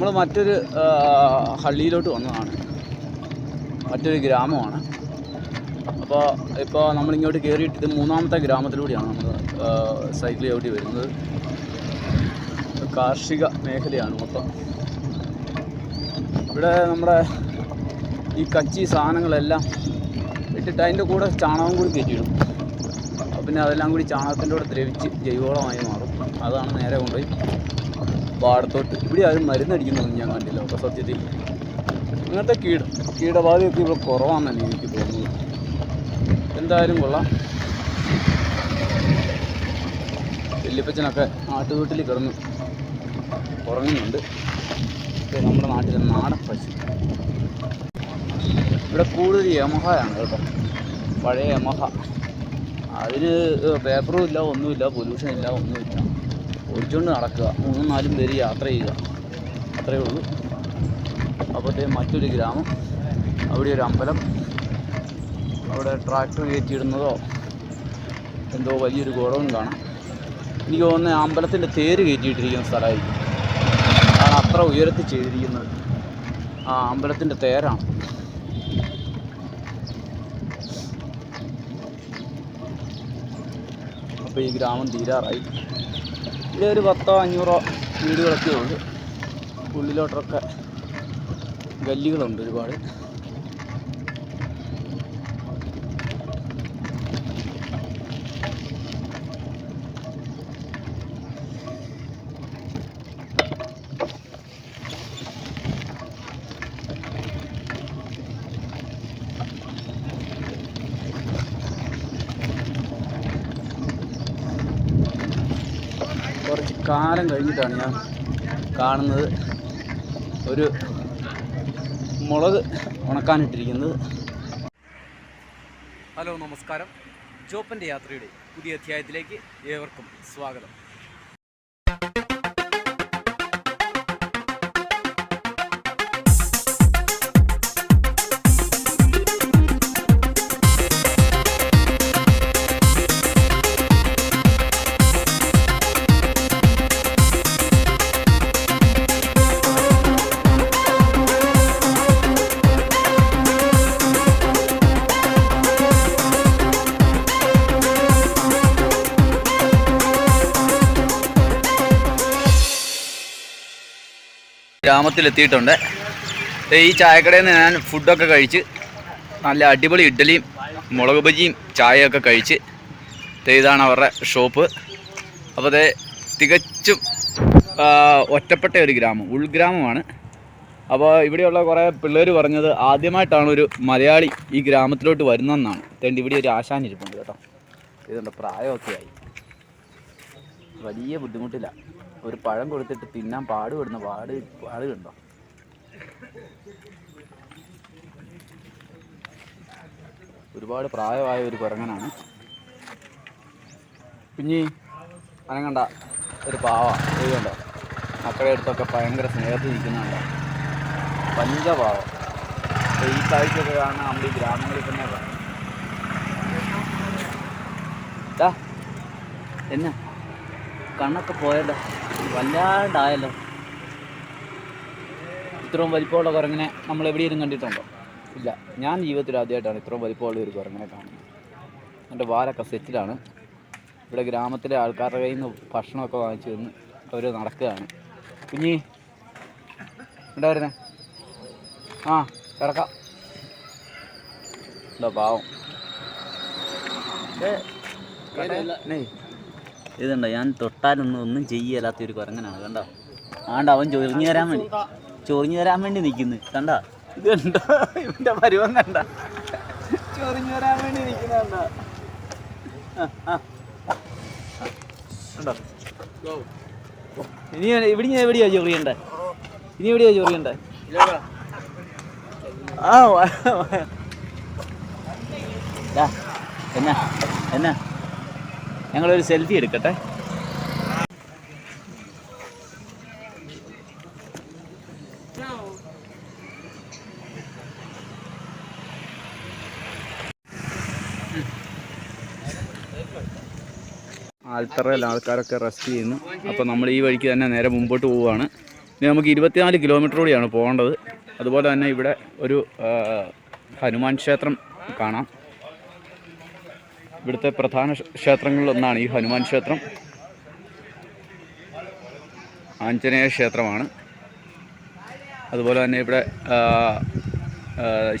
നമ്മൾ മറ്റൊരു ഹള്ളിയിലോട്ട് വന്നതാണ്. മറ്റൊരു ഗ്രാമമാണ്. അപ്പോൾ ഇപ്പോൾ നമ്മളിങ്ങോട്ട് കയറിയിട്ട് ഇത് മൂന്നാമത്തെ ഗ്രാമത്തിലൂടെയാണ് നമ്മൾ സൈക്കിൾ ചവിട്ടി വരുന്നത്. കാർഷിക മേഖലയാണ് മൊത്തം. ഇവിടെ നമ്മുടെ ഈ കച്ചി സാധനങ്ങളെല്ലാം ഇട്ടിട്ട് അതിന്റെ കൂടെ ചാണകം കൂടി കയറ്റിയിടും. പിന്നെ അതെല്ലാം കൂടി ചാണകത്തിന്റെ കൂടെ ദ്രവിച്ച് ജൈവവളമായി മാറും. അതാണ് നേരെ കൊണ്ടുപോയി. പാടത്തോട്ട് ഇവിടെ ആരും മരുന്നടിക്കുന്നൊന്നും ഞാൻ കണ്ടില്ല. ഒക്കെ സത്യത്തിൽ അങ്ങനത്തെ കീട കീടബാധയൊക്കെ ഇവിടെ കുറവാണെന്നാണ് എനിക്ക് തോന്നുന്നത്. എന്തായാലും കൊള്ളാം. വല്യപ്പച്ചനൊക്കെ നാട്ടുവീട്ടിൽ കിടന്നു ഉറങ്ങുന്നുണ്ട്. നമ്മുടെ നാട്ടിലെ നാടൻ പശു. ഇവിടെ കൂടുതൽ യമഹയാണ് കേട്ടോ. പഴയ യമഹ. അതിന് പേപ്പറും ഇല്ല ഒന്നുമില്ല പൊല്യൂഷൻ ഇല്ല ഒന്നുമില്ല. ഓടിച്ചുകൊണ്ട് നടക്കുക. മൂന്നും നാലും പേര് യാത്ര ചെയ്യുക. അത്രയേ ഉള്ളൂ. അപ്പോഴത്തെ മറ്റൊരു ഗ്രാമം. അവിടെ ഒരു അമ്പലം. അവിടെ ട്രാക്ടർ കയറ്റിയിടുന്നതോ എന്തോ വലിയൊരു ഗോഡൗൺ കാണാം. എനിക്ക് തോന്നുന്നത് അമ്പലത്തിന്റെ തേര് കയറ്റിയിട്ടിരിക്കുന്ന സ്ഥലമായിരിക്കും. ആണ് അത്ര ഉയരത്തിൽ ചെയ്തിരിക്കുന്നത്. ആ അമ്പലത്തിന്റെ തേരാണ്. അപ്പോൾ ഈ ഗ്രാമം തീരാറായി. ഒരു പത്തോ അഞ്ഞൂറോ വീടുകളൊക്കെ ഉണ്ട്. ഉള്ളിലോട്ടൊക്കെ ഗല്ലികളുണ്ട് ഒരുപാട് കുറച്ച് കാലം കഴിഞ്ഞിട്ടാണ് ഞാൻ കാണുന്നത്. ഒരു മുളക് ഉണക്കാനിട്ടിരിക്കുന്നത്. ഹലോ നമസ്കാരം. ജോപ്പന്റെ യാത്രയുടെ പുതിയ അധ്യായത്തിലേക്ക് ഏവർക്കും സ്വാഗതം. ഗ്രാമത്തിലെത്തിയിട്ടുണ്ട്. ഈ ചായക്കടയിൽ നിന്ന് ഞാൻ ഫുഡൊക്കെ കഴിച്ച് നല്ല അടിപൊളി ഇഡ്ഡലിയും മുളക് ബജിയും ചായയൊക്കെ കഴിച്ച് ഇതാണ് അവരുടെ ഷോപ്പ്. അപ്പോൾ ദേ തികച്ചും ഒറ്റപ്പെട്ട ഒരു ഗ്രാമം ഉൾഗ്രാമമാണ്. അപ്പോൾ ഇവിടെയുള്ള കുറേ പിള്ളേർ പറഞ്ഞത് ആദ്യമായിട്ടാണ് ഒരു മലയാളി ഈ ഗ്രാമത്തിലോട്ട് വരുന്നതെന്നാണ്. തേണ്ടി ഇവിടെ ഒരു ആശാൻ ഇരിപ്പുണ്ട് കേട്ടോ. ഇതുണ്ട് പ്രായമൊക്കെ ആയി. വലിയ ബുദ്ധിമുട്ടില്ല. ഒരു പഴം കൊടുത്തിട്ട് തിന്നാൻ പാടുപെടുന്ന പാട് പാട് കണ്ടോ? ഒരുപാട് പ്രായമായ ഒരു കുരങ്ങനാണ്. കുഞ്ഞി അനങ്ങണ്ട ഒരു പാവ ഇത് കണ്ടോ? മക്കളുടെ അടുത്തൊക്കെ ഭയങ്കര സ്നേഹത്തിൽ ഇരിക്കുന്നുണ്ടോ പഞ്ചപാവ. ഈ കാഴ്ചയൊക്കെ കാണാൻ നമ്മുടെ ഈ ഗ്രാമങ്ങളിൽ തന്നെ എന്നാ? കണ്ണൊക്കെ പോയല്ലോ. വല്ലാണ്ടായല്ലോ. ഇത്രയും വലിപ്പമുള്ള കുരങ്ങനെ നമ്മൾ എവിടെയും കണ്ടിട്ടുണ്ടോ? ഇല്ല. ഞാൻ ജീവിതത്തിൽ ആദ്യമായിട്ടാണ് ഇത്രയും വലിപ്പമുള്ള ഒരു കുരങ്ങനെ കാണുന്നത്. എന്റെ വാലൊക്കെ സെറ്റിലാണ്. ഇവിടെ ഗ്രാമത്തിലെ ആൾക്കാരുടെ കയ്യിൽ നിന്ന് ഭക്ഷണമൊക്കെ വാങ്ങിച്ചു തന്ന് അവർ നടക്കുകയാണ്. കുഞ്ഞി ഉണ്ടായിരുന്നേ ആ കിടക്കാം. എന്താ പാവം. ഏ. ഇതുണ്ടോ? ഞാൻ തൊട്ടാലൊന്നും ഒന്നും ചെയ്യലാത്ത ഒരു കുരങ്ങനാണ് കണ്ടോ? ആണ്ട അവൻ ചൊറിഞ്ഞു തരാൻ വേണ്ടി. ചൊറിഞ്ഞു തരാൻ വേണ്ടി നിൽക്കുന്നു കണ്ടോ? ഇത് കണ്ടോ ഇവന്റെ പരുവം കണ്ട. ചൊറിഞ്ഞു തരാൻ വേണ്ടി നിൽക്കുന്ന കണ്ട. ഇനി ഇവിടെ ഞാൻ എവിടെയാ ചൊറിയണ്ടേ? ഇനി എവിടെയാ ചൊറിയണ്ടേ? ആ എന്നാ എന്നാ? ഞങ്ങളൊരു സെൽഫി എടുക്കട്ടെ. ആൽത്തറയിൽ ആൾക്കാരൊക്കെ റെസ്റ്റ് ചെയ്യുന്നു. അപ്പോൾ നമ്മൾ ഈ വഴിക്ക് തന്നെ നേരെ മുമ്പോട്ട് പോവുകയാണ്. ഇനി നമുക്ക് ഇരുപത്തിനാല് കിലോമീറ്റർ കൂടിയാണ് പോകേണ്ടത്. അതുപോലെ തന്നെ ഇവിടെ ഒരു ഹനുമാൻ ക്ഷേത്രം കാണാം. ഇവിടുത്തെ പ്രധാന ക്ഷേത്രങ്ങളിലൊന്നാണ് ഈ ഹനുമാൻ ക്ഷേത്രം. ആഞ്ജനേയ ക്ഷേത്രമാണ്. അതുപോലെ തന്നെ ഇവിടെ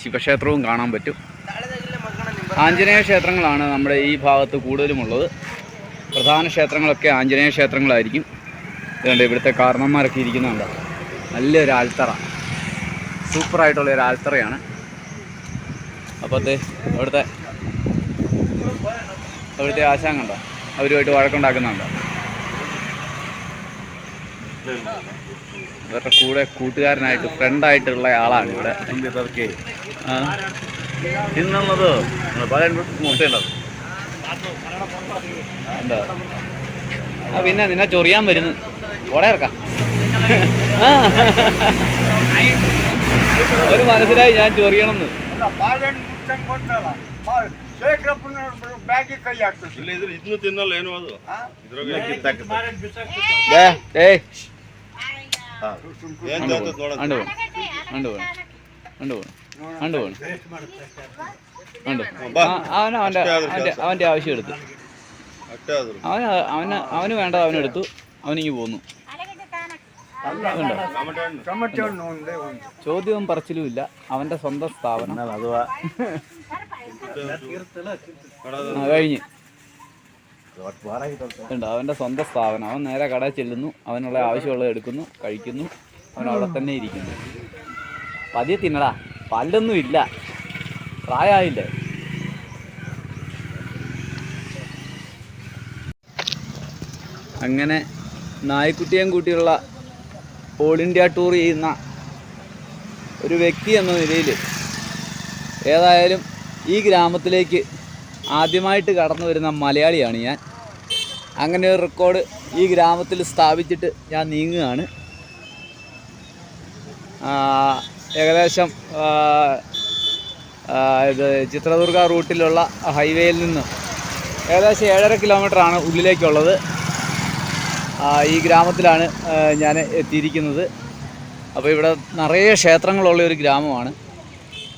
ശിവക്ഷേത്രവും കാണാൻ പറ്റും. ആഞ്ജനേയ ക്ഷേത്രങ്ങളാണ് നമ്മുടെ ഈ ഭാഗത്ത് കൂടുതലുമുള്ളത്. പ്രധാന ക്ഷേത്രങ്ങളൊക്കെ ആഞ്ജനേയ ക്ഷേത്രങ്ങളായിരിക്കും. ഇതുകൊണ്ട് ഇവിടുത്തെ കാരണന്മാരൊക്കെ ഇരിക്കുന്നുണ്ട്. നല്ലൊരു ആൽത്തറ. സൂപ്പറായിട്ടുള്ള ഒരു ആൽത്തറയാണ്. അപ്പോഴത്തെ അത് അവിടുത്തെ ആശാൻ കണ്ടോ? അവരുമായിട്ട് വഴക്കുണ്ടാക്കുന്നുണ്ടോ? ഇവരുടെ കൂടെ കൂട്ടുകാരനായിട്ട് ഫ്രണ്ടായിട്ടുള്ള ആളാണ് ഇവിടെ. മുട്ടയുണ്ടത് ആ പിന്നെ നിന്നെ ചൊറിയാൻ വരുന്നു. ഓടെ ഇറക്കാം. ഒരു മനസ്സിലായി ഞാൻ ചൊറിയണമെന്ന്. അവന്റെ ആവശ്യം എടുത്തു. അവന് അവന് അവന് വേണ്ടത് അവനെടുത്തു അവനിങ്ങി പോന്നു. ചോദ്യവും പറച്ചിലും ഇല്ല. അവന്റെ സ്വന്തം സ്ഥാപനം. കഴിഞ്ഞ്. ഉണ്ട് അവന്റെ സ്വന്തം സ്ഥാപനം. അവൻ നേരെ കടയിൽ ചെല്ലുന്നു. അവനുള്ള ആവശ്യമുള്ളത് എടുക്കുന്നു കഴിക്കുന്നു. അവൻ അവിടെ തന്നെ ഇരിക്കുന്നു. പതിയെ തിന്നടാ. പല്ലൊന്നും ഇല്ല. പ്രായമായില്ലേ? അങ്ങനെ നായ്ക്കുട്ടിയും കൂട്ടിയുള്ള ഓൾ ഇന്ത്യ ടൂർ ചെയ്യുന്ന ഒരു വ്യക്തി എന്ന നിലയിൽ ഏതായാലും ഈ ഗ്രാമത്തിലേക്ക് ആദ്യമായിട്ട് കടന്നു വരുന്ന മലയാളിയാണ് ഞാൻ. അങ്ങനെ ഒരു റെക്കോർഡ് ഈ ഗ്രാമത്തിൽ സ്ഥാപിച്ചിട്ട് ഞാൻ നീങ്ങുകയാണ്. ഏകദേശം ഇത് ചിത്രദുർഗ റൂട്ടിലുള്ള ഹൈവേയിൽ നിന്ന് ഏകദേശം ഏഴര കിലോമീറ്ററാണ് ഉള്ളിലേക്കുള്ളത്. ഈ ഗ്രാമത്തിലാണ് ഞാൻ എത്തിയിരിക്കുന്നത്. അപ്പോൾ ഇവിടെ നിറയെ ക്ഷേത്രങ്ങളുള്ള ഒരു ഗ്രാമമാണ്.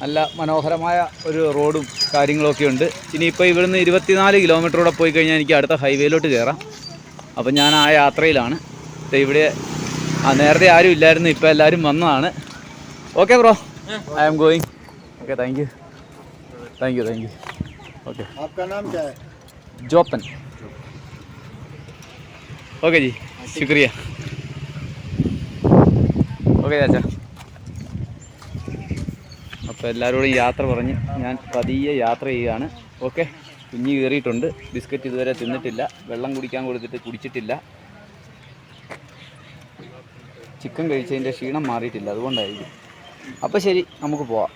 നല്ല മനോഹരമായ ഒരു റോഡും കാര്യങ്ങളൊക്കെ ഉണ്ട്. ഇനിയിപ്പോൾ ഇവിടുന്ന് ഇരുപത്തിനാല് കിലോമീറ്ററോടെ പോയി കഴിഞ്ഞാൽ എനിക്ക് അടുത്ത ഹൈവേയിലോട്ട് കയറാം അപ്പം ഞാൻ ആ യാത്രയിലാണ്. ഇവിടെ ആ നേരത്തെ ആരും ഇല്ലായിരുന്നു ഇപ്പം എല്ലാവരും വന്നതാണ്. Okay bro I am going okay thank you thank you thank you okay Joppan. Okay ji ശുക്രിയ okay ചാച്ചാ അപ്പോൾ എല്ലാവരോടും യാത്ര പറഞ്ഞ് ഞാൻ പതിയെ യാത്ര ചെയ്യുകയാണ്. ഓക്കെ കുഞ്ഞ് കയറിയിട്ടുണ്ട്. ബിസ്ക്കറ്റ് ഇതുവരെ തിന്നിട്ടില്ല. വെള്ളം കുടിക്കാൻ കൊടുത്തിട്ട് കുടിച്ചിട്ടില്ല. ചിക്കൻ കഴിച്ചതിന്റെ ക്ഷീണം മാറിയിട്ടില്ല. അതുകൊണ്ടായിരിക്കും. അപ്പോൾ ശരി നമുക്ക് പോവാം.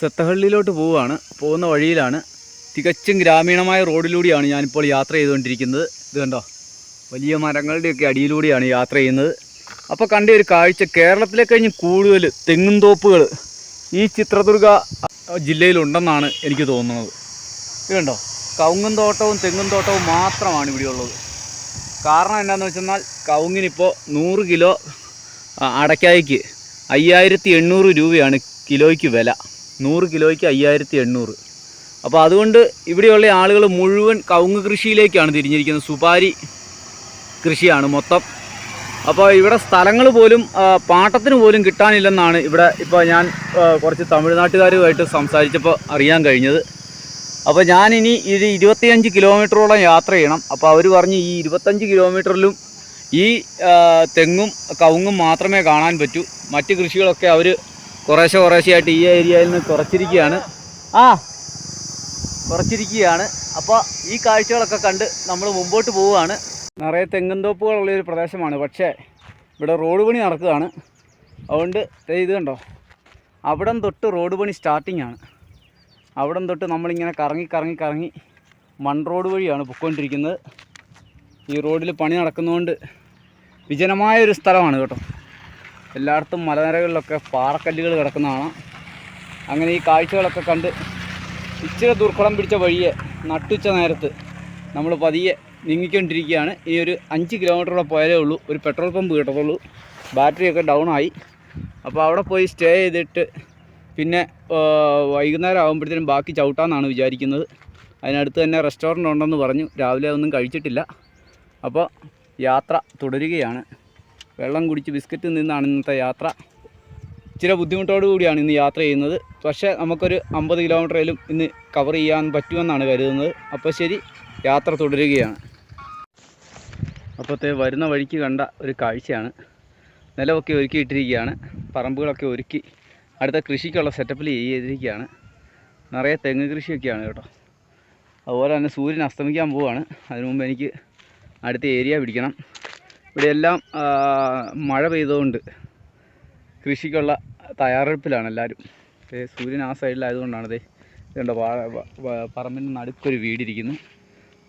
സെത്തഹള്ളിയിലോട്ട് പോവുകയാണ്. പോകുന്ന വഴിയിലാണ്. തികച്ചും ഗ്രാമീണമായ റോഡിലൂടെയാണ് ഞാനിപ്പോൾ യാത്ര ചെയ്തുകൊണ്ടിരിക്കുന്നത്. ഇത് കണ്ടോ? വലിയ മരങ്ങളുടെയൊക്കെ അടിയിലൂടെയാണ് യാത്ര ചെയ്യുന്നത്. അപ്പോൾ കണ്ട ഒരു കാഴ്ച. കേരളത്തിലെ കഴിഞ്ഞ് കൂടുതൽ തെങ്ങും തോപ്പുകൾ ഈ ചിത്രദുർഗ ജില്ലയിലുണ്ടെന്നാണ് എനിക്ക് തോന്നുന്നത്. ഇതുണ്ടോ കവുങ്ങും തോട്ടവും തെങ്ങും തോട്ടവും മാത്രമാണ് ഇവിടെ ഉള്ളത്. കാരണം എന്താണെന്ന് വെച്ചെന്നാൽ കവുങ്ങിനിപ്പോൾ നൂറ് കിലോ അടയ്ക്കായ്ക്ക് അയ്യായിരത്തി എണ്ണൂറ് രൂപയാണ് കിലോയ്ക്ക് വില. നൂറ് കിലോയ്ക്ക് അയ്യായിരത്തി എണ്ണൂറ്. അപ്പോൾ അതുകൊണ്ട് ഇവിടെയുള്ള ആളുകൾ മുഴുവൻ കവുങ്ങ് കൃഷിയിലേക്കാണ് തിരിഞ്ഞിരിക്കുന്നത്. സുപാരി കൃഷിയാണ് മൊത്തം. അപ്പോൾ ഇവിടെ സ്ഥലങ്ങൾ പോലും പാട്ടത്തിന് പോലും കിട്ടാനില്ലെന്നാണ് ഇവിടെ ഇപ്പോൾ ഞാൻ കുറച്ച് തമിഴ്നാട്ടുകാരുമായിട്ട് സംസാരിച്ചപ്പോൾ അറിയാൻ കഴിഞ്ഞത്. അപ്പോൾ ഞാനിനി ഇത് ഇരുപത്തിയഞ്ച് കിലോമീറ്ററോളം യാത്ര ചെയ്യണം. അപ്പോൾ അവർ പറഞ്ഞ് ഈ ഇരുപത്തഞ്ച് കിലോമീറ്ററിലും ഈ തെങ്ങും കവുങ്ങും മാത്രമേ കാണാൻ പറ്റൂ. മറ്റ് കൃഷികളൊക്കെ അവർ കുറേശ്ശെ കുറേശ്ശെയായിട്ട് ഈ ഏരിയയിൽ നിന്ന് കുറച്ചിരിക്കുകയാണ്. ആ കുറച്ചിരിക്കുകയാണ്. അപ്പോൾ ഈ കാഴ്ചകളൊക്കെ കണ്ട് നമ്മൾ മുമ്പോട്ട് പോവുകയാണ്. നിറയെ തെങ്ങുംതോപ്പുകളുള്ള ഒരു പ്രദേശമാണ്. പക്ഷേ ഇവിടെ റോഡ് പണി നടക്കുകയാണ്. അതുകൊണ്ട് ഇത് കണ്ടോ? അവിടം തൊട്ട് റോഡ് പണി സ്റ്റാർട്ടിംഗ് ആണ്. അവിടം തൊട്ട് നമ്മളിങ്ങനെ കറങ്ങി കറങ്ങി കറങ്ങി മൺ റോഡ് വഴിയാണ് പൊയ്ക്കൊണ്ടിരിക്കുന്നത്. ഈ റോഡിൽ പണി നടക്കുന്നതുകൊണ്ട് വിജനമായ ഒരു സ്ഥലമാണ് കേട്ടോ. എല്ലായിടത്തും മലനിരകളിലൊക്കെ പാറക്കല്ലുകൾ കിടക്കുന്നതാണ്. അങ്ങനെ ഈ കാഴ്ചകളൊക്കെ കണ്ട് ഇച്ചിരി ദുർഘടം പിടിച്ച വഴിയെ നട്ടുച്ച നേരത്ത് നമ്മൾ പതിയെ നീങ്ങിക്കൊണ്ടിരിക്കുകയാണ്. ഈ ഒരു അഞ്ച് കിലോമീറ്ററോടെ പോയാലേ ഉള്ളൂ. ഒരു പെട്രോൾ പമ്പ് കിട്ടത്തുള്ളൂ. ബാറ്ററിയൊക്കെ ഡൗൺ ആയി. അപ്പോൾ അവിടെ പോയി സ്റ്റേ ചെയ്തിട്ട് പിന്നെ വൈകുന്നേരം ആകുമ്പോഴത്തേനും ബാക്കി ചവിട്ടാമെന്നാണ് വിചാരിക്കുന്നത്. അതിനടുത്ത് തന്നെ റെസ്റ്റോറന്റ് ഉണ്ടെന്ന് പറഞ്ഞു. രാവിലെ ഒന്നും കഴിച്ചിട്ടില്ല. അപ്പോൾ യാത്ര തുടരുകയാണ്. വെള്ളം കുടിച്ച് ബിസ്ക്കറ്റ് നിന്നാണ് ഇന്നത്തെ യാത്ര. ഇച്ചിരി ബുദ്ധിമുട്ടോടു കൂടിയാണ് ഇന്ന് യാത്ര ചെയ്യുന്നത്. പക്ഷേ നമുക്കൊരു അമ്പത് കിലോമീറ്ററേലും ഇന്ന് കവർ ചെയ്യാൻ പറ്റുമെന്നാണ് കരുതുന്നത്. അപ്പോൾ ശരി യാത്ര തുടരുകയാണ്. അപ്പോഴത്തെ വരുന്ന വഴിക്ക് കണ്ട ഒരു കാഴ്ചയാണ്. നിലമൊക്കെ ഒരുക്കിയിട്ടിരിക്കുകയാണ് പറമ്പുകളൊക്കെ ഒരുക്കി അടുത്ത കൃഷിക്കുള്ള സെറ്റപ്പിൽ ചെയ്തിരിക്കുകയാണ്. നിറയെ തെങ്ങ് കൃഷിയൊക്കെയാണ് കേട്ടോ. അതുപോലെ തന്നെ സൂര്യൻ അസ്തമിക്കാൻ പോവുകയാണ് അതിനു മുമ്പ് എനിക്ക് അടുത്ത ഏരിയ പിടിക്കണം. ഇവിടെയെല്ലാം മഴ പെയ്തുകൊണ്ട് കൃഷിക്കുള്ള തയ്യാറെടുപ്പിലാണ് എല്ലാവരും. സൂര്യൻ ആ സൈഡിലായതുകൊണ്ടാണ് ഇതുണ്ട് പറമ്പിന്റെ നടുക്കൊരു വീടിരിക്കുന്നു.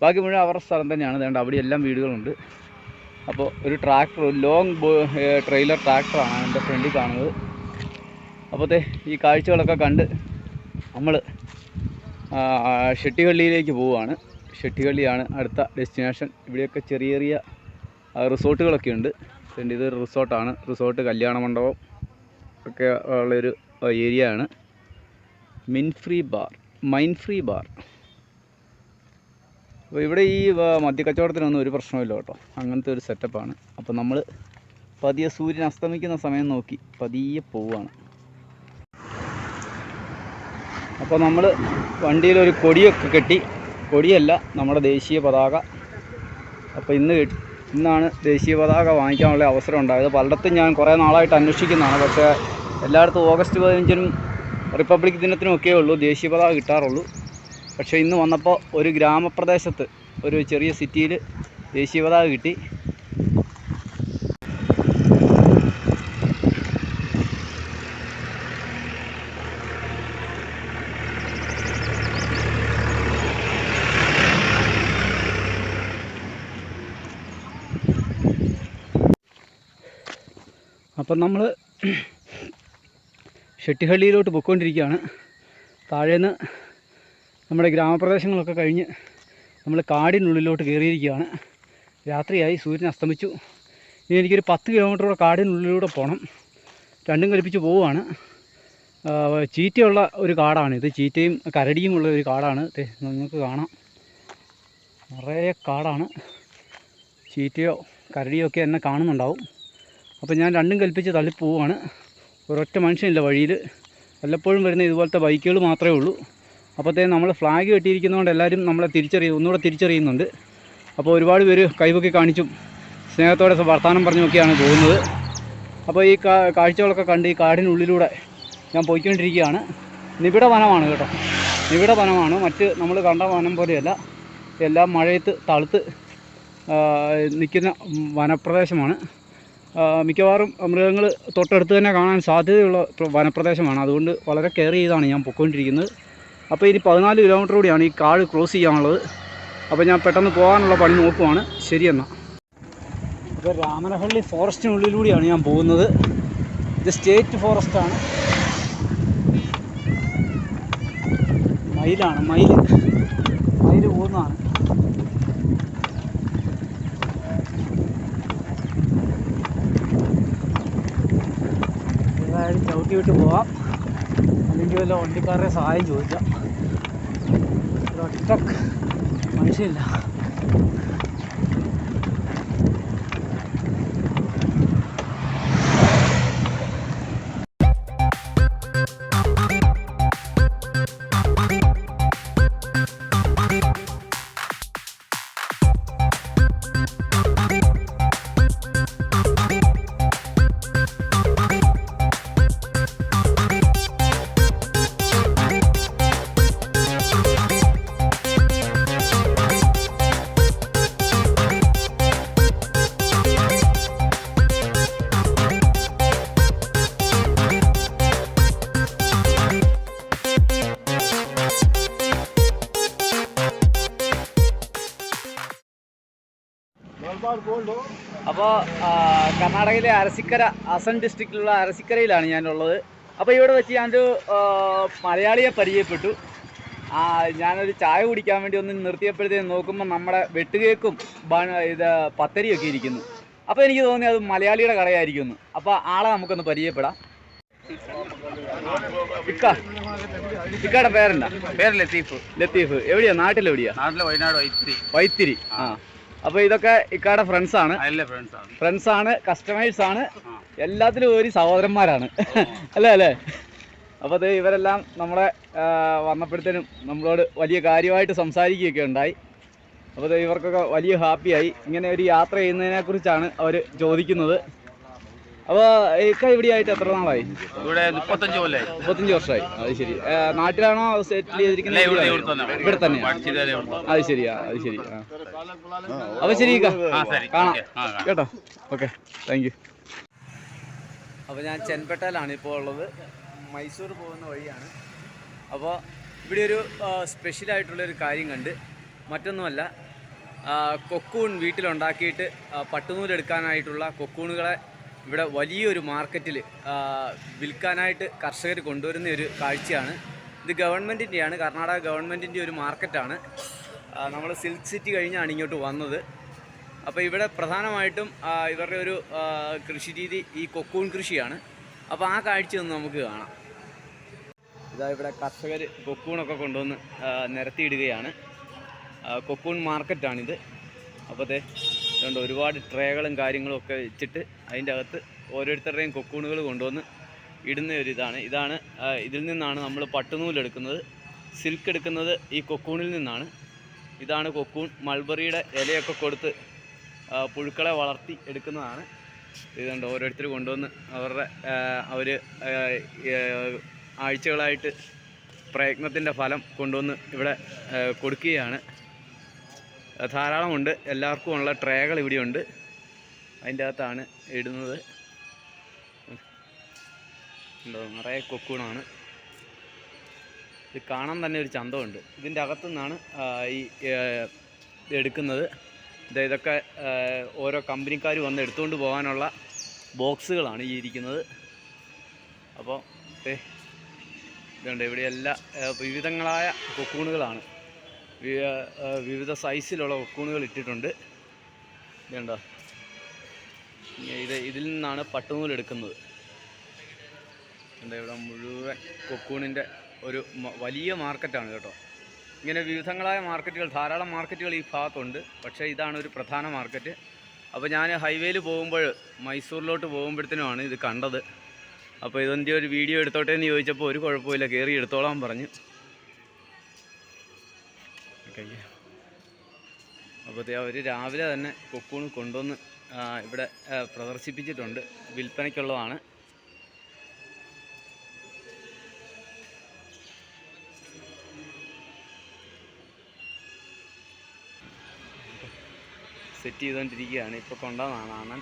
ബാക്കി മുഴുവൻ അവരുടെ സ്ഥലം തന്നെയാണ്. അതുകൊണ്ട് അവിടെ എല്ലാം വീടുകളുണ്ട്. അപ്പോൾ ഒരു ട്രാക്ടർ ലോങ് ട്രെയിലർ ട്രാക്ടറാണ് എന്റെ ഫ്രണ്ടിൽ കാണുന്നത്. അപ്പോഴത്തെ ഈ കാഴ്ചകളൊക്കെ കണ്ട് നമ്മൾ ഷെട്ടിഹള്ളിയിലേക്ക് പോവുകയാണ്. ഷെട്ടിഹള്ളിയാണ് അടുത്ത ഡെസ്റ്റിനേഷൻ ഇവിടെയൊക്കെ ചെറിയ ചെറിയ റിസോർട്ടുകളൊക്കെ ഉണ്ട്. ഫ്രണ്ട് ഇതൊരു റിസോർട്ടാണ് റിസോർട്ട് കല്യാണ മണ്ഡപം ഒക്കെ ഉള്ളൊരു ഏരിയ ആണ് min free bar mine free bar അപ്പോൾ ഇവിടെ ഈ മദ്യക്കച്ചവടത്തിനൊന്നും ഒരു പ്രശ്നമില്ല കേട്ടോ. അങ്ങനത്തെ ഒരു സെറ്റപ്പാണ് അപ്പോൾ നമ്മൾ പതിയെ സൂര്യൻ അസ്തമിക്കുന്ന സമയം നോക്കി പതിയെ പോവുകയാണ് അപ്പോൾ നമ്മൾ വണ്ടിയിൽ ഒരു കൊടിയൊക്കെ കെട്ടി കൊടിയല്ല നമ്മുടെ ദേശീയ പതാക. അപ്പോൾ ഇന്ന് ഇന്നാണ് ദേശീയ പതാക വാങ്ങിക്കാനുള്ള അവസരം ഉണ്ടായത്. പലയിടത്തും ഞാൻ കുറേ നാളായിട്ട് അന്വേഷിക്കുന്നതാണ്. പക്ഷേ എല്ലായിടത്തും ഓഗസ്റ്റ് പതിനഞ്ചിനും റിപ്പബ്ലിക് ദിനത്തിനും ഒക്കെ ഉള്ളൂ ദേശീയ പതാക കിട്ടാറുള്ളൂ. പക്ഷേ ഇന്ന് വന്നപ്പോൾ ഒരു ഗ്രാമപ്രദേശത്ത് ഒരു ചെറിയ സിറ്റിയിൽ ദേശീയ പതാക കിട്ടി. അപ്പം നമ്മൾ ഷെട്ടിഹള്ളിയിലോട്ട് പൊയ്ക്കൊണ്ടിരിക്കുകയാണ്. താഴേന്ന് നമ്മുടെ ഗ്രാമപ്രദേശങ്ങളൊക്കെ കഴിഞ്ഞ് നമ്മൾ കാടിനുള്ളിലോട്ട് കയറിയിരിക്കുകയാണ്. രാത്രിയായി സൂര്യൻ അസ്തമിച്ചു. ഇനി എനിക്കൊരു പത്ത് കിലോമീറ്റർ കൂടെ കാടിനുള്ളിലൂടെ പോകണം രണ്ടും കൽപ്പിച്ച് പോവുകയാണ്. ചീറ്റയുള്ള ഒരു കാടാണിത് ചീറ്റയും കരടിയും ഉള്ള ഒരു കാടാണ്. നിങ്ങൾക്ക് കാണാം. നിറയെ കാടാണ്. ചീറ്റയോ കരടിയോ ഒക്കെ എന്നെ കാണുന്നുണ്ടാവും. അപ്പോൾ ഞാൻ രണ്ടും കൽപ്പിച്ച് തള്ളിപ്പോവാണ് ഒരൊറ്റ മനുഷ്യനില്ല വഴിയിൽ. വല്ലപ്പോഴും വരുന്ന ഇതുപോലത്തെ ബൈക്കുകൾ മാത്രമേ ഉള്ളൂ. അപ്പോഴത്തേക്കും നമ്മൾ ഫ്ലാഗ് കെട്ടിയിരിക്കുന്നതുകൊണ്ട് എല്ലാവരും നമ്മളെ തിരിച്ചറിയും ഒന്നുകൂടെ തിരിച്ചറിയുന്നുണ്ട്. അപ്പോൾ ഒരുപാട് പേര് കൈവൊക്കെ കാണിച്ചും. സ്നേഹത്തോടെ വർത്തമാനം പറഞ്ഞുമൊക്കെയാണ് പോകുന്നത്. അപ്പോൾ ഈ കാഴ്ചകളൊക്കെ കണ്ട് ഈ കാടിനുള്ളിലൂടെ ഞാൻ പോയിക്കൊണ്ടിരിക്കുകയാണ്. നിബിഡ വനമാണ് കേട്ടോ. നിബിഡ വനമാണ്. മറ്റ് നമ്മൾ കണ്ട വനം പോലെയല്ല. എല്ലാം മഴയത്ത് തളുത്ത് നിൽക്കുന്ന വനപ്രദേശമാണ്. മിക്കവാറും മൃഗങ്ങൾ തൊട്ടടുത്ത് തന്നെ കാണാൻ സാധ്യതയുള്ള വനപ്രദേശമാണ്. അതുകൊണ്ട് വളരെ കെയർ ചെയ്താണ് ഞാൻ പൊയ്ക്കൊണ്ടിരിക്കുന്നത്. അപ്പോൾ ഇനി പതിനാല് കിലോമീറ്റർ കൂടിയാണ് ഈ കാട് ക്രോസ് ചെയ്യാനുള്ളത്. അപ്പോൾ ഞാൻ പെട്ടെന്ന് പോകാനുള്ള പണി നോക്കുവാണ്. ശരിയെന്നാൽ അപ്പോൾ രാമനഹള്ളി ഫോറസ്റ്റിനുള്ളിലൂടെയാണ് ഞാൻ പോകുന്നത്. ഇത് സ്റ്റേറ്റ് ഫോറസ്റ്റാണ്. മയിലാണ് മയിൽ മയിൽ പോകുന്നതാണ്. ചവിട്ടി വിട്ട് പോവാം. അല്ലെങ്കിൽ വല്ല വണ്ടിക്കാരുടെ സഹായം ചോദിക്കാം. ഒറ്റ മനുഷ്യനില്ല കർണാടകയിലെ അരസിക്കര അസം ഡിസ്ട്രിക്റ്റിലുള്ള അരസിക്കരയിലാണ് ഞാനുള്ളത്. അപ്പോൾ ഇവിടെ വെച്ച് ഞാനൊരു മലയാളിയെ പരിചയപ്പെട്ടു. ഞാനൊരു ചായ കുടിക്കാൻ വേണ്ടി ഒന്ന് നിർത്തിയപ്പോഴത്തേക്കും നോക്കുമ്പോൾ നമ്മുടെ വെട്ടുകേക്കും ഇത് പത്തരിയൊക്കെ ഇരിക്കുന്നു. അപ്പോൾ എനിക്ക് തോന്നി അത് മലയാളിയുടെ കടയായിരിക്കും അപ്പോൾ ആളെ നമുക്കൊന്ന് പരിചയപ്പെടാം. ഇക്കാടെ ഇക്കയുടെ പേരെന്താ? പേര് ലത്തീഫ്. ലത്തീഫ്. എവിടെയാ? നാട്ടിലെവിടെയാ? നാട്ടിലെ വയനാട് വൈത്തിരി. വൈത്തിരി. ആ. അപ്പോൾ ഇതൊക്കെ ഇക്കാടെ ഫ്രണ്ട്സ് ആണ്. ഫ്രണ്ട്സ് ആണ്. കസ്റ്റമേഴ്സ് ആണ് എല്ലാത്തിലും ഒരു സഹോദരന്മാരാണ്. അല്ലേ അല്ലേ? അപ്പോൾ അത് ഇവരെല്ലാം നമ്മളെ വന്നപ്പോഴത്തേനും നമ്മളോട് വലിയ കാര്യമായിട്ട് സംസാരിക്കുകയൊക്കെ ഉണ്ടായി. അപ്പോൾ ഇവർക്കൊക്കെ വലിയ ഹാപ്പിയായി. ഇങ്ങനെ ഒരു യാത്ര ചെയ്യുന്നതിനെ കുറിച്ചാണ് അവർ ചോദിക്കുന്നത്. അപ്പോൾ ഇക്ക ഇവിടെ ആയിട്ട് എത്ര നാളായി? ഇവിടെ മുപ്പത്തഞ്ച് കൊല്ലായി. മുപ്പത്തഞ്ച് വർഷമായി അത് ശരി. നാട്ടിലാണോ സെറ്റിൽ ചെയ്തിരിക്കുന്നത് ഇവിടെ- തന്നെ. അത് ശരിയാ അത് ശരി അപ്പോൾ ശരി ഇക്ക. ആ ശരി. കാണാം. കേട്ടോ? Okay thank you. അപ്പോൾ ഞാൻ ചെൻപെട്ടയിലാണ് ഇപ്പോൾ ഉള്ളത്. മൈസൂർ പോകുന്ന വഴിയാണ്. അപ്പോൾ ഇവിടെ ഒരു സ്പെഷ്യലായിട്ടുള്ളൊരു കാര്യം കണ്ട്. മറ്റൊന്നുമല്ല കൊക്കൂൺ വീട്ടിലുണ്ടാക്കിയിട്ട് പട്ടുനൂലെടുക്കാനായിട്ടുള്ള കൊക്കൂണുകളെ ഇവിടെ വലിയൊരു മാർക്കറ്റിൽ വിൽക്കാനായിട്ട് കർഷകർ കൊണ്ടുവരുന്ന ഒരു കാഴ്ചയാണ്. ഇത് ഗവൺമെന്റിന്റെയാണ് കർണാടക ഗവൺമെന്റിന്റെ ഒരു മാർക്കറ്റാണ്. നമ്മൾ സിൽക്ക് സിറ്റി കഴിഞ്ഞാണ് ഇങ്ങോട്ട് വന്നത്. അപ്പോൾ ഇവിടെ പ്രധാനമായിട്ടും ഇവരുടെ ഒരു കൃഷി രീതി ഈ കൊക്കൂൺ കൃഷിയാണ്. അപ്പോൾ ആ കാഴ്ച ഒന്ന് നമുക്ക് കാണാം. ഇതാ ഇവിടെ കർഷകർ കൊക്കൂണൊക്കെ കൊണ്ടുവന്ന് നിരത്തിയിടുകയാണ്. കൊക്കൂൺ മാർക്കറ്റാണിത്. അപ്പോൾ അതെ ഇതുകൊണ്ട് ഒരുപാട് ട്രേകളും കാര്യങ്ങളും ഒക്കെ വെച്ചിട്ട് അതിന്റെ അകത്ത് ഓരോരുത്തരുടെയും കൊക്കൂണുകൾ കൊണ്ടുവന്ന് ഇടുന്ന ഒരു ഇതാണ്. ഇതാണ് ഇതിൽ നിന്നാണ് നമ്മൾ പട്ടുനൂലെടുക്കുന്നത് സിൽക്ക് എടുക്കുന്നത് ഈ കൊക്കൂണിൽ നിന്നാണ്. ഇതാണ് കൊക്കൂൺ. മൾബറിയുടെ ഇലയൊക്കെ കൊടുത്ത് പുഴുക്കളെ വളർത്തി എടുക്കുന്നതാണ്. ഇതുണ്ട് ഓരോരുത്തർ കൊണ്ടുവന്ന് അവരുടെ അവർ ആഴ്ചകളായിട്ട് പ്രയത്നത്തിന്റെ ഫലം കൊണ്ടുവന്ന് ഇവിടെ കൊടുക്കുകയാണ്. ധാരാളമുണ്ട്. എല്ലാവർക്കും ഉള്ള ട്രേകൾ ഇവിടെയുണ്ട്. അതിന്റെ അകത്താണ് ഇടുന്നത്. ഉണ്ടോ? നിറയെ കൊക്കൂണാണ് ഇത് കാണാൻ തന്നെ ഒരു ചന്തമുണ്ട്. ഇതിന്റെ അകത്തു നിന്നാണ് ഈ എടുക്കുന്നത്. ഇത് ഇതൊക്കെ ഓരോ കമ്പനിക്കാർ വന്ന് എടുത്തുകൊണ്ട് പോകാനുള്ള ബോക്സുകളാണ് ഈ ഇരിക്കുന്നത്. അപ്പോൾ ഇതുണ്ട്. ഇവിടെ എല്ലാ വിവിധങ്ങളായ കൊക്കൂണുകളാണ്. വിവിധ സൈസിലുള്ള ഒക്കൂണുകൾ ഇട്ടിട്ടുണ്ട്. ഇതുണ്ടോ? ഇത് ഇതിൽ നിന്നാണ് പട്ടുനൂൽ എടുക്കുന്നത്. എന്താ ഇവിടെ മുഴുവൻ കൊക്കൂണിന്റെ ഒരു വലിയ മാർക്കറ്റാണ് കേട്ടോ. ഇങ്ങനെ വിവിധങ്ങളായ മാർക്കറ്റുകൾ ധാരാളം മാർക്കറ്റുകൾ ഈ ഭാഗത്തുണ്ട്. പക്ഷേ ഇതാണ് ഒരു പ്രധാന മാർക്കറ്റ് അപ്പോൾ ഞാൻ ഹൈവേയിൽ പോകുമ്പോൾ മൈസൂരിലോട്ട് പോകുമ്പോഴത്തേനുമാണ് ഇത് കണ്ടത്. അപ്പോൾ ഇതിന്റെ ഒരു വീഡിയോ എടുത്തോട്ടേന്ന് ചോദിച്ചപ്പോൾ ഒരു കുഴപ്പമില്ല കയറി എടുത്തോളാൻ പറഞ്ഞു. ഓക്കെ അപ്പോൾ അവർ രാവിലെ തന്നെ കൊക്കൂൺ കൊണ്ടുവന്ന് ആ, ഇവിടെ ആ, പ്രദർശിപ്പിച്ചിട്ടുണ്ട് വിൽപ്പനയ്ക്കുള്ളതാണ് സെറ്റ് ചെയ്തുകൊണ്ടിരിക്കുകയാണ് ഇപ്പോൾ കൊണ്ടുവന്നതാണ് അണ്ണൻ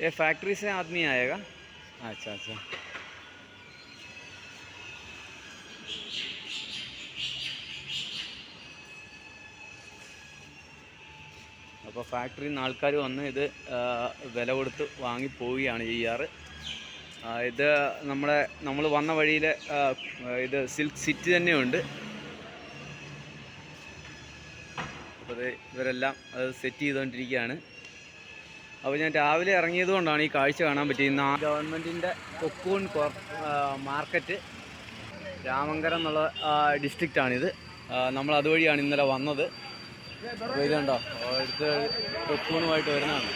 ये फैक्ट्री से आदमी आएगा अच्छा अच्छा അപ്പോൾ ഫാക്ടറിയിൽ നിന്ന് ആൾക്കാർ വന്ന് ഇത് വില കൊടുത്ത് വാങ്ങി പോവുകയാണ് ചെയ്യാറ് ഇത് നമ്മളെ നമ്മൾ വന്ന വഴിയിൽ ഇത് സിൽക്ക് സിറ്റി തന്നെയുണ്ട്. അപ്പോൾ ഇത് ഇവരെല്ലാം അത് സെറ്റ് ചെയ്തുകൊണ്ടിരിക്കുകയാണ് അപ്പോൾ ഞാൻ രാവിലെ ഇറങ്ങിയത് കൊണ്ടാണ് ഈ കാഴ്ച കാണാൻ പറ്റിയത്. ആ ഗവൺമെന്റിന്റെ കൊക്കൂൺ മാർക്കറ്റ് രാമങ്കരം എന്നുള്ള ഡിസ്ട്രിക്റ്റാണിത് നമ്മൾ അതുവഴിയാണ് ഇന്നലെ വന്നത്. ഇതുണ്ടോ അടുത്ത് കൊക്കൂണുമായിട്ട് വരുന്നതാണ്.